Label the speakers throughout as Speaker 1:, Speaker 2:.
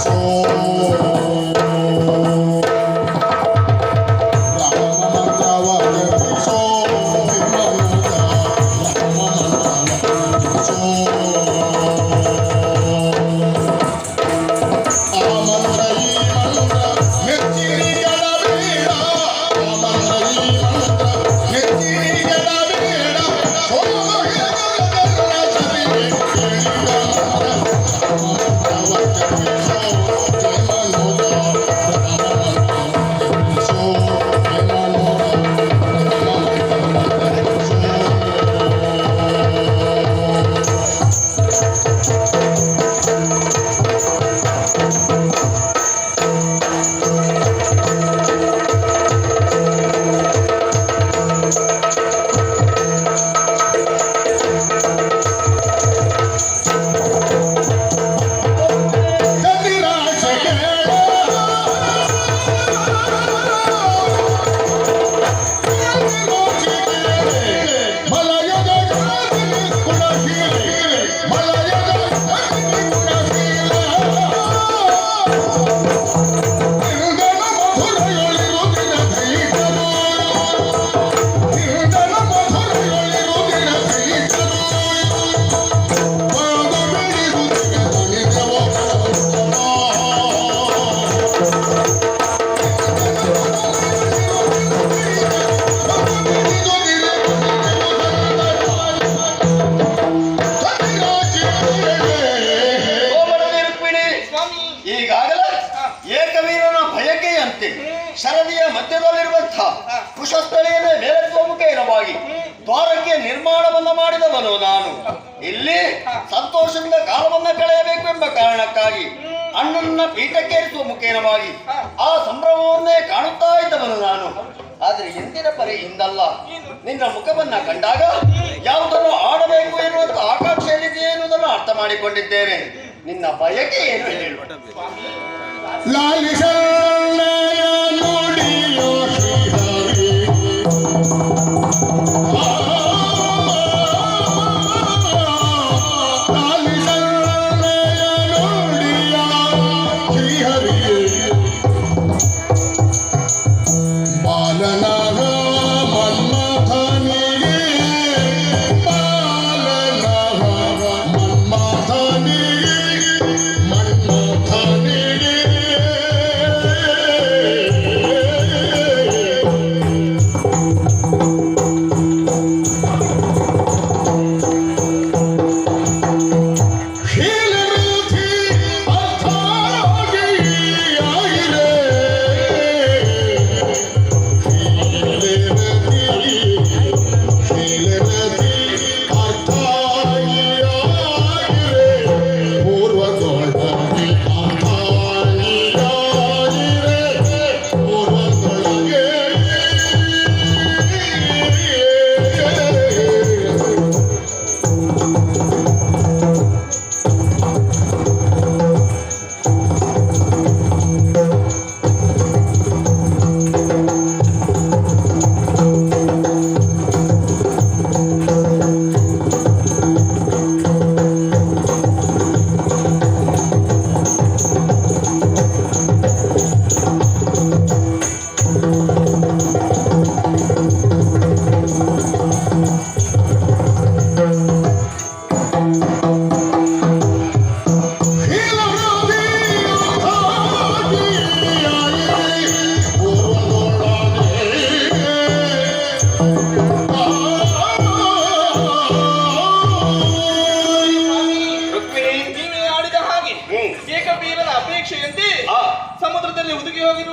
Speaker 1: soul.
Speaker 2: ಈಗಾಗಲೇ ಏಕವೀರನ ಬಯಕೆಯಂತೆ ಶರದಿಯ ಮಧ್ಯದಲ್ಲಿರುವಂತಹ ಕುಶಸ್ಥಳಿಯನ್ನೇ ಮುಖೇನವಾಗಿ ದ್ವಾರಕ್ಕೆ ನಿರ್ಮಾಣವನ್ನು ಮಾಡಿದವನು ನಾನು. ಇಲ್ಲಿ ಸಂತೋಷದಿಂದ ಕಾಲವನ್ನ ಕಳೆಯಬೇಕು ಎಂಬ ಕಾರಣಕ್ಕಾಗಿ ಅಣ್ಣನ ಪೀಠಕ್ಕೇರಿಸುವ ಮುಖೇನವಾಗಿ ಆ ಸಂಭ್ರಮವನ್ನೇ ಕಾಣುತ್ತಾ ಇದ್ದವನು ನಾನು. ಆದ್ರೆ ಎಂದಿನ ಪರಿ ಹಿಂದಲ್ಲ ನಿನ್ನ ಮುಖವನ್ನ ಕಂಡಾಗ ಯಾವುದನ್ನು ಆಡಬೇಕು ಎನ್ನುವಂತ ಆಕಾಂಕ್ಷೆಯಲ್ಲಿದೆಯೇ ಎನ್ನುವುದನ್ನು ಅರ್ಥ ಮಾಡಿಕೊಂಡಿದ್ದೇನೆ. ನಿನ್ನ ಬಯಕೆ ಏನು? ಹೇಳು
Speaker 3: ಲಾಲಿಸನ್ನಯ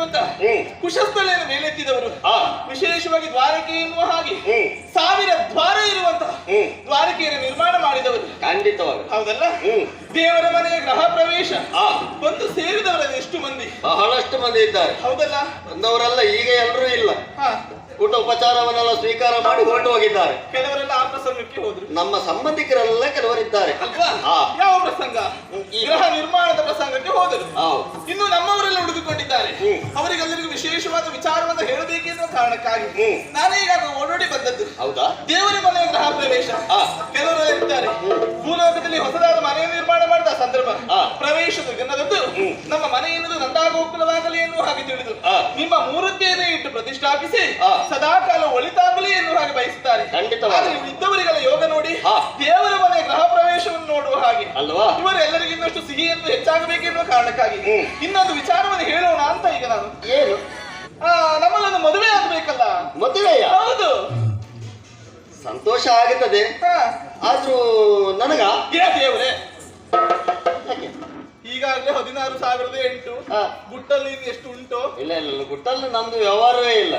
Speaker 1: ಹುದುಗಿ
Speaker 2: ಕುಶಸ್ಥಳ.
Speaker 1: ಕುಶಸ್ಥಳೆಯನ್ನು ಮೇಲೆತ್ತಿದವರು ವಿಶೇಷವಾಗಿ ದ್ವಾರಕೆ ಎನ್ನುವ ಹಾಗೆ. ಸಾವಿರ ದ್ವಾರ ಇರುವಂತಹ ದ್ವಾರಕೆಯನ್ನು ನಿರ್ಮಾಣ ಮಾಡಿದವರು.
Speaker 2: ಖಂಡಿತವಾಗಿ.
Speaker 1: ಹೌದಲ್ಲ. ದೇವರ ಮನೆಯ ಗೃಹ ಪ್ರವೇಶ. ಬಂದು ಸೇರಿದವರಲ್ಲಿ ಎಷ್ಟು ಮಂದಿ?
Speaker 2: ಬಹಳಷ್ಟು ಮಂದಿ ಇದ್ದಾರೆ.
Speaker 1: ಹೌದಲ್ಲ?
Speaker 2: ಬಂದವರಲ್ಲ ಈಗ ಎಲ್ಲರೂ ಇಲ್ಲ. ಊಟ ಉಪಚಾರವನ್ನೆಲ್ಲ ಸ್ವೀಕಾರ ಮಾಡಿ ಹೊರಟು ಹೋಗಿದ್ದಾರೆ
Speaker 1: ಕೆಲವರೆಲ್ಲ ಆ ಪ್ರಸಂಗಕ್ಕೆ ಹೋದ್ರು.
Speaker 2: ನಮ್ಮ ಸಂಬಂಧಿಕರೆಲ್ಲ ಕೆಲವರಿದ್ದಾರೆ.
Speaker 1: ಅಲ್ವಾ. ಯಾವ ಪ್ರಸಂಗ? ಗೃಹ ನಿರ್ಮಾಣದ ಪ್ರಸಂಗಕ್ಕೆ ಹೋದರು.
Speaker 2: ಹೌದು.
Speaker 1: ಇನ್ನು ನಮ್ಮವರೆಲ್ಲ ಉಳಿದುಕೊಂಡಿದ್ದಾರೆ. ಅವರಿಗೆಲ್ಲರಿಗೂ ವಿಶೇಷವಾದ ವಿಚಾರವನ್ನು ಹೇಳಬೇಕೆನ್ನುವ ಕಾರಣಕ್ಕಾಗಿ. ನಾನೇ ಈಗ ಓಡೋಡಿ ಬಂದದ್ದು.
Speaker 2: ಹೌದಾ?
Speaker 1: ದೇವರ ಮನೆಯ ಗ್ರಹ ಪ್ರವೇಶ.
Speaker 2: ಆ.
Speaker 1: ಕೆಲವರೆಲ್ಲ ಇದ್ದಾರೆ ಭೂಲೋಕದಲ್ಲಿ ಹೊಸದಾದ ಮನೆಯ ನಿರ್ಮಾಣ ಮಾಡಿದ ಸಂದರ್ಭ. ಪ್ರವೇಶದ ದಿನದಂದು ನಮ್ಮ ಮನೆ ಎನ್ನುವುದು ನಂದಾಗೋಕುಲವಾಗಲಿ ಎನ್ನುವ ಹಾಗೆ ತಿಳಿದು. ನಿಮ್ಮ ಮೂರುತ್ತೇನೆ ಇಟ್ಟು ಪ್ರತಿಷ್ಠಾಪಿಸಿ. ಸದಾಕಾಲ ಒಳಿತಾಗಲಿ ಎನ್ನುವ ಹಾಗೆ ಬಯಸುತ್ತಾರೆ.
Speaker 2: ಖಂಡಿತವಾಗಿ.
Speaker 1: ಇದ್ದವರಿಗೆಲ್ಲ ಯೋಗ ನೋಡಿ. ದೇವರ ಮನೆ ಗೃಹ ಪ್ರವೇಶವನ್ನು ನೋಡುವ ಹಾಗೆ
Speaker 2: ಅಲ್ವಾ?
Speaker 1: ಇವರು ಎಲ್ಲರಿಗಿನ್ನಷ್ಟು ಸಿಹಿ ಎಂದು ಹೆಚ್ಚಾಗಬೇಕೆನ್ನುವ ಕಾರಣಕ್ಕಾಗಿ. ಇನ್ನೊಂದು ವಿಚಾರವನ್ನು ಹೇಳೋಣ ಅಂತ ಈಗ ನಾನು.
Speaker 2: ಏನು?
Speaker 1: ಆ, ನಮ್ಮಲ್ಲೊಂದು ಮದುವೆ ಆಗ್ಬೇಕಲ್ಲ?
Speaker 2: ಮದುವೆ
Speaker 1: ಹೌದು.
Speaker 2: ಸಂತೋಷ ಆಗುತ್ತದೆ. ಆದ್ರೂ ನನಗ?
Speaker 1: ದೇವರೇ.
Speaker 2: ಯಾಕೆ?
Speaker 1: ಈಗಾಗಲೇ ಹದಿನಾರು ಸಾವಿರದ ಎಂಟು. ಗುಟ್ಟಲ್ಲಿ ಎಷ್ಟು ಉಂಟು?
Speaker 2: ಇಲ್ಲ ಇಲ್ಲ ಗುಟ್ಟಲ್ಲಿ ನಮ್ದು ವ್ಯವಹಾರವೇ ಇಲ್ಲ.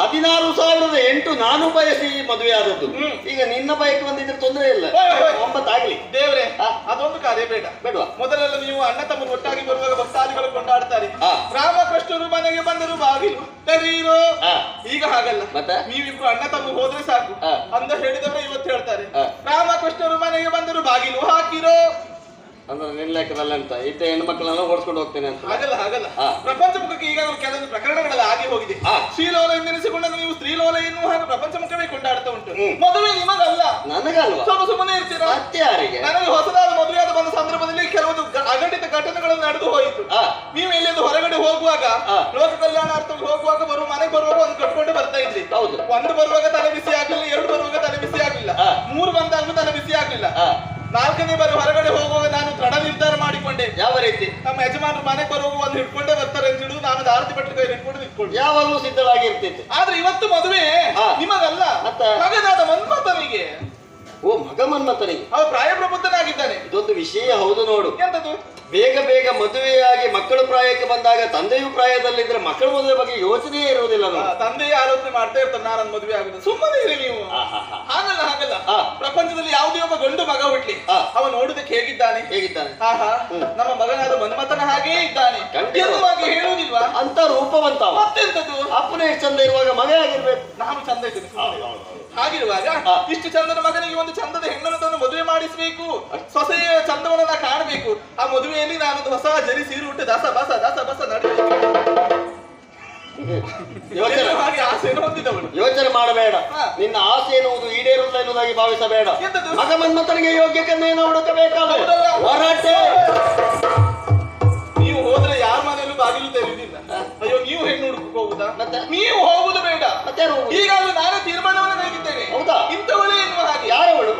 Speaker 2: ಹದಿನಾರು ಸಾವಿರದ ಎಂಟು ನಾನು ಬಯಸಿ ಮದುವೆ ಆದದ್ದು. ಈಗ ನಿನ್ನ ಬಯಕೆ ಬಂದಿದ್ರೆ ತೊಂದರೆ ಇಲ್ಲ. ಒಂಬತ್ತಾಗ್ಲಿ
Speaker 1: ದೇವ್ರೆ ಅದೊಂದು ಕಾರ್ಯ ಬೇಡ.
Speaker 2: ಬೇಡವಾ?
Speaker 1: ಮೊದಲೆಲ್ಲ ನೀವು ಅಣ್ಣ ತಮ್ಮ ಒಟ್ಟಾಗಿ ಬರುವಾಗ ಭಕ್ತಾದಿಗಳು ಕೊಂಡಾಡ್ತಾರೆ. ರಾಮಕೃಷ್ಣರು ಮನೆಗೆ ಬಂದರು ಬಾಗಿಲು. ತೆರೀರೋ ಈಗ ಹಾಗಲ್ಲ.
Speaker 2: ಮತ್ತೆ?
Speaker 1: ನೀವಿಬ್ರು ಅಣ್ಣ ತಮ್ಮ ಹೋದ್ರೆ ಸಾಕು.
Speaker 2: ಅಂತ
Speaker 1: ಅಂದ ಹೇಳಿದವರು ಇವತ್ತು ಹೇಳ್ತಾರೆ. ರಾಮಕೃಷ್ಣರು ಮನೆಗೆ ಬಂದರು ಬಾಗಿಲು.
Speaker 2: ಅಂದ್ರೆ ನಿನ್ನ ಲೆಕ್ಕದಲ್ಲಿ ಅಂತ. ಇದ್ದ ಹೆಣ್ಣು ಮಕ್ಕಳೆಲ್ಲ ಓಡಿಸ್ಕೊಂಡು ಹೋಗ್ತೇನೆ ಅಂತ.
Speaker 1: ಹಾಗಲ್ಲ ಹಾಗಲ್ಲ. ಪ್ರಪಂಚ ಮುಖಕ್ಕೆ ಈಗ ಕೆಲವೊಂದು ಪ್ರಕರಣಗಳೆಲ್ಲ ಆಗಿ ಹೋಗಿದೆ. ಶ್ರೀಲೋಲ ಎಂದೆನಿಸಿಕೊಂಡಾಗ ನೀವು ಸ್ತ್ರೀಲೋಲ ಎನ್ನುವ ಹಾಗೆ ಪ್ರಪಂಚ ಮುಖವೇ ಕೊಂಡಾಡ್ತಾ ಉಂಟು. ಮದುವೆ ನಿಮಗಲ್ಲ.
Speaker 2: ನನಗಲ್ವಾ?
Speaker 1: ಸ್ವಲ್ಪ ಸುಮ್ಮನೆ ಇರ್ತೀರಾ?
Speaker 2: ಯಾರಿಗೆ
Speaker 1: ನನಗೆ ಹೊಸದಾದ ಮದುವೆಯಾದ ಬಂದ ಸಂದರ್ಭದಲ್ಲಿ ಕೆಲವೊಂದು ಅಘಟಿತ ಘಟನೆಗಳು ನಡೆದು ಹೋಯಿತು. ನೀವು ಎಲ್ಲಿಂದ ಹೊರಗಡೆ ಹೋಗುವಾಗ ಲೋಕ ಕಲ್ಯಾಣ ಕಲ್ಯಾಣಾರ್ಥಕ್ಕೆ ಹೋಗುವಾಗ ಬರುವ ಮನೆಗೆ ಬರುವಾಗ ಒಂದು ಕಟ್ಕೊಂಡು ಬರ್ತಾ ಇದ್ರಿ.
Speaker 2: ಹೌದು.
Speaker 1: ಒಂದು ಬರುವಾಗ ತಲೆ ಬಿಸಿ ಆಗಲಿಲ್ಲ ಎರಡು ಬರುವಾಗ ತಲೆ ಬಿಸಿ ಆಗಲಿಲ್ಲ. ಮೂರು ಬಂದಾಗ ತಲೆ ಬಿಸಿ ಆಗಲಿಲ್ಲ. ನಾಲ್ಕನೇ ಬಾರಿ ಹೊರಗಡೆ ಹೋಗುವಾಗ ನಾನು ದೃಢ ನಿರ್ಧಾರ ಮಾಡಿಕೊಂಡೆ
Speaker 2: ಯಾವ ರೀತಿ
Speaker 1: ನಮ್ಮ ಯಜಮಾನರು ಮನೆಗೆ ಬರುವಾಗ ಒಂದು ಹಿಡ್ಕೊಂಡೇ ಬರ್ತಾರೆ ಅಂತ ಹೇಳುದು ನಾನು ಆರತಿ ಬಟ್ಟೆ ಕೈ ಹಿಡ್ಕೊಂಡು ನಿಂತ್ಕೊಂಡು
Speaker 2: ಯಾವಾಗಲೂ ಸಿದ್ಧಳಾಗಿರ್ತಿತ್ತು
Speaker 1: ಆದ್ರೆ ಇವತ್ತು ಮದುವೆ. ನಿಮಗಲ್ಲ? ಮಗನಾದ ಮನ್ಮಥನಿಗೆ.
Speaker 2: ಓ ಮಗ ಮನ್ಮಥನಿಗೆ.
Speaker 1: ಅವ ಪ್ರಾಯಪ್ರಬುದ್ಧನಾಗಿದ್ದಾನೆ.
Speaker 2: ಇದೊಂದು ವಿಷಯ ಹೌದು ನೋಡು.
Speaker 1: ಎಂತದು?
Speaker 2: ಬೇಗ ಬೇಗ ಮದುವೆಯಾಗಿ ಮಕ್ಕಳು ಪ್ರಾಯಕ್ಕೆ ಬಂದಾಗ ತಂದೆಯು ಪ್ರಾಯದಲ್ಲಿದ್ರೆ ಮಕ್ಕಳ ಮದುವೆ ಬಗ್ಗೆ ಯೋಚನೆಯೇ ಇರುವುದಿಲ್ಲ
Speaker 1: ತಂದೆಯೇ ಆಲೋಚನೆ ಮಾಡ್ತಾ ಇರ್ತಾರೆ ನಾನು ಮದುವೆ ಆಗುದು. ಸುಮ್ಮನೆ ಇರಿ ನೀವು. ಹಾಗಲ್ಲ ಹಾಗಲ್ಲ. ಪ್ರಪಂಚದಲ್ಲಿ ಯಾವುದೇ ಒಬ್ಬ ಗಂಡು ಮಗ ಹುಟ್ಲಿ.
Speaker 2: ಆ.
Speaker 1: ಅವ ನೋಡುದಕ್ಕೆ ಹೇಗಿದ್ದಾನೆ?
Speaker 2: ಹೇಗಿದ್ದಾನೆ.
Speaker 1: ನಮ್ಮ ಮಗನಾದ ಮನ್ಮಥನ ಹಾಗೇ ಇದ್ದಾನೆ. ಹೇಳುವುದಿಲ್ವಾ?
Speaker 2: ಅಂತ ರೂಪವಂತ
Speaker 1: ಮತ್ತೆಂತದ್ದು?
Speaker 2: ಅಪ್ಪನೇ ಚಂದ ಇರುವಾಗ ಮಗ ಆಗಿರ್ಬೇಕು.
Speaker 1: ನಾನು ಚಂದ ಇದ್ದೇನೆ. ಹಾಗಿರುವಾಗ. ಇಷ್ಟು ಚಂದದ ಮಗನಿಗೆ ಒಂದು ಚಂದದ ಹೆಣ್ಣನ್ನು ತಂದು ಮದುವೆ ಮಾಡಿಸಬೇಕು. ಸೊಸೆಯ ಚಂದವನ್ನು ನಾ ಕಾಣಬೇಕು. ಆ ಮದುವೆಯಲ್ಲಿ ನಾನೊಂದು ಹೊಸ ಜರಿ ಸೀರು ಉಟ್ಟು ದಸ ಬಸ ದಸ ಬಸ ನಡೀಬೇಕು
Speaker 2: ಯೋಚನೆ. ಮಾಡಬೇಡ. ನಿನ್ನ ಆಸೆ ಎನ್ನುವುದು ಈಡೇರುತ್ತ ಎನ್ನುವುದಾಗಿ ಭಾವಿಸಬೇಡ.
Speaker 1: ಮಗಮನ್ಮತನಿಗೆ
Speaker 2: ಮಗ ಮನ್ಮಥನಿಗೆ ಯೋಗ್ಯ ಕನ್ಯೆಯನ್ನು ಹುಡುಕಬೇಕಾದ? ಹೊರಟೆ
Speaker 1: ನೀವು ಹೋದ್ರೆ ಯಾರ ಮನೆಯಲ್ಲೂ ಬಾಗಿಲು ತೆರೆಯುವುದಿಲ್ಲ. ಅಯ್ಯೋ ನೀವು ಹೆಣ್ಣು
Speaker 2: ಮತ್ತೆ?
Speaker 1: ನೀವು ಹೋಗುದು ಬೇಡ? ಈಗಾಗಲೇ ನಾನೇ ತೀರ್ಮಾನವನ್ನು ಕೈಗಿದ್ದೇನೆ
Speaker 2: ಹೌದಾ?
Speaker 1: ಇಂಥವಳೇ ಎನ್ನುವ ಹಾಗೆ
Speaker 2: ಯಾರವಳು?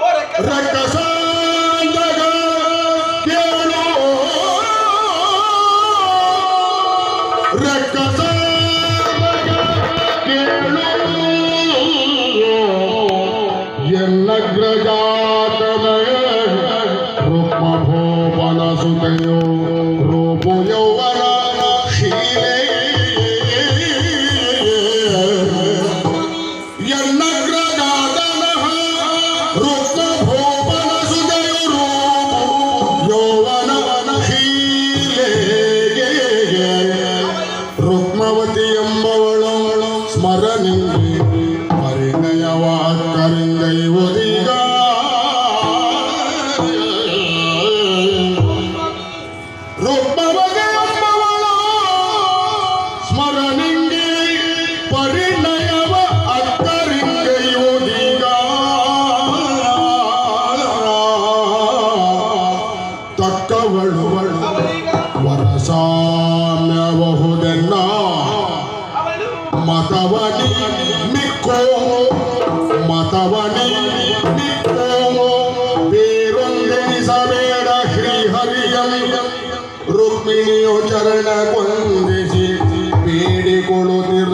Speaker 1: ಅವಳು
Speaker 3: ಮತವನಿ ಮಿಕ್ಕೋ ಮತವನಿ ಮಿಕ್ಕೋ ಬೇರೊಂದೆನಿಸಬೇಡ ಶ್ರೀಹರಿಯ ರುಕ್ಮಿಣಿಯು ಚರಣ ಕೊಂದಿಸಿ ಬೇಡಿಕೊಳ್ಳುತ್ತಿರ